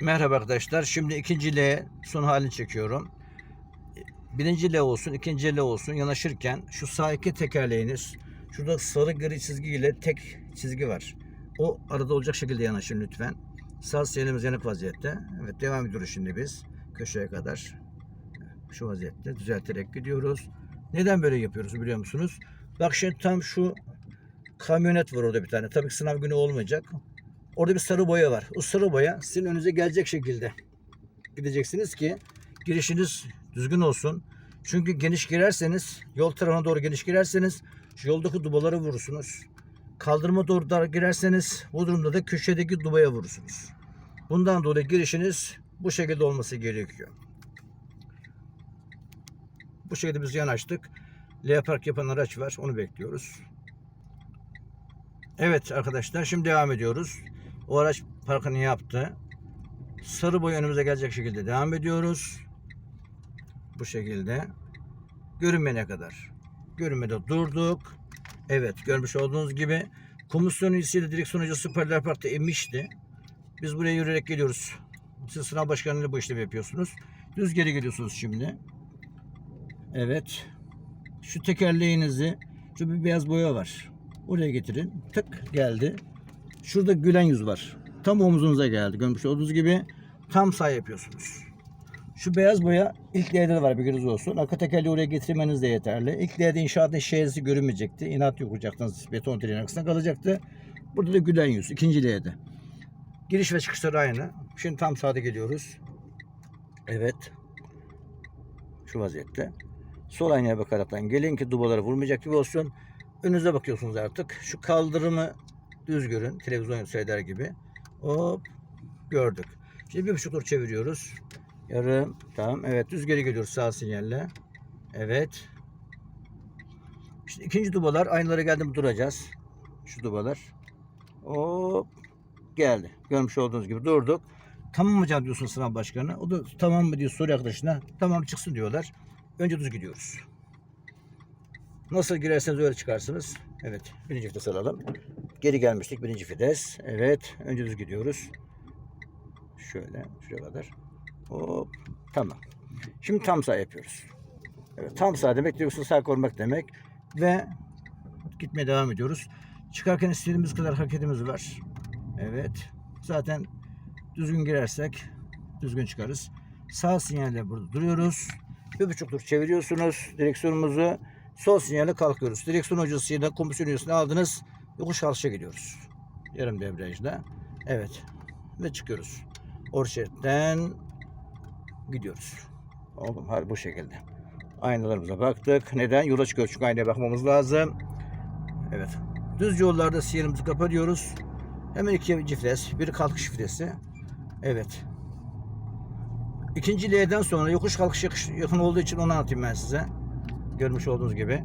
Merhaba arkadaşlar. Şimdi ikinci L son halini çekiyorum. Birinci L olsun, ikinci L olsun yanaşırken şu sağ iki tekerleğiniz şurada sarı gri çizgi ile tek çizgi var. O arada olacak şekilde yanaşın lütfen. Sağ sinyalimiz yanık vaziyette. Evet devam ediyoruz şimdi biz köşeye kadar. Şu vaziyette düzelterek gidiyoruz. Neden böyle yapıyoruz biliyor musunuz? Bak şimdi tam şu kamyonet var orada bir tane. Tabii sınav günü olmayacak. Orada bir sarı boya var. O sarı boya sizin önünüze gelecek şekilde gideceksiniz ki girişiniz düzgün olsun. Çünkü geniş girerseniz, yol tarafına doğru geniş girerseniz şu yoldaki dubaları vurursunuz. Kaldırıma doğru dar girerseniz bu durumda da köşedeki dubaya vurursunuz. Bundan dolayı girişiniz bu şekilde olması gerekiyor. Bu şekilde biz yanaştık. L yapan araç var. Onu bekliyoruz. Evet arkadaşlar şimdi devam ediyoruz. O araç parkını yaptı. Sarı boy önümüze gelecek şekilde devam ediyoruz. Bu şekilde. Görünmeyene kadar. Görünmede durduk. Evet görmüş olduğunuz gibi komisyon üyesiyle direksiyon hocası paralel parkta inmişti. Biz buraya yürüyerek geliyoruz. Siz sınav başkanıyla bu işlemi yapıyorsunuz. Düz geri geliyorsunuz şimdi. Evet. Şu tekerleğinizi şu bir beyaz boya var. Oraya getirin. Tık geldi. Şurada gülen yüz var. Tam omuzunuza geldi. Görmüş olduğunuz gibi tam sağ yapıyorsunuz. Şu beyaz boya ilk L'de de var bilginiz olsun. Arka tekerleği oraya getirmeniz de yeterli. İlk L'de inşaatın şehirsi görünmeyecekti. İnat yokacaktınız. Beton direğin arkasında kalacaktı. Burada da gülen yüz. ikinci L'de. Giriş ve çıkışları aynı. Şimdi tam sağda geliyoruz. Evet. Şu vaziyette. Sol aynaya bakaraktan gelin ki dubalara vurmayacak gibi olsun. Önünüze bakıyorsunuz artık. Şu kaldırımı düz görün. Televizyon seyreder gibi. Hop gördük. Şimdi bir buçuk tur çeviriyoruz. Yarım. Tamam. Evet düz geri geliyoruz sağ sinyalle. Evet. İşte ikinci dubalar aynalara geldi mi duracağız. Şu dubalar. Hop geldi. Görmüş olduğunuz gibi durduk. Tamam mı canım diyorsun sınav başkanı. O da tamam mı diyor soru arkadaşına. Tamam çıksın diyorlar. Önce düz gidiyoruz. Nasıl girerseniz öyle çıkarsınız. Evet. Birinci vites alalım. Geri gelmiştik. Birinci vites. Evet. Önce düz gidiyoruz. Şöyle. Şuraya kadar. Hop. Tamam. Şimdi tam sağ yapıyoruz. Evet. Tam sağ demek direksiyon sağ korumak demek. Ve gitmeye devam ediyoruz. Çıkarken istediğimiz kadar hareketimiz var. Evet. Zaten düzgün girersek düzgün çıkarız. Sağ sinyalle burada duruyoruz. Bir buçuk tur çeviriyorsunuz direksiyonumuzu. Sol sinyale kalkıyoruz. Direksiyon hocasıyla komisyon üyesini aldınız. Yokuş kalkışa gidiyoruz. Yarım debriyajda. Evet. Ve çıkıyoruz. Orşetten gidiyoruz. Oğlum bu şekilde. Aynalarımıza baktık. Neden? Yola çıkıyoruz çünkü aynaya bakmamız lazım. Evet. Düz yollarda siyerimizi kapatıyoruz. Hemen iki cifres. Biri kalkış vitesi. Evet. İkinci L'den sonra yokuş kalkış yakın olduğu için onu anlatayım ben size. Görmüş olduğunuz gibi.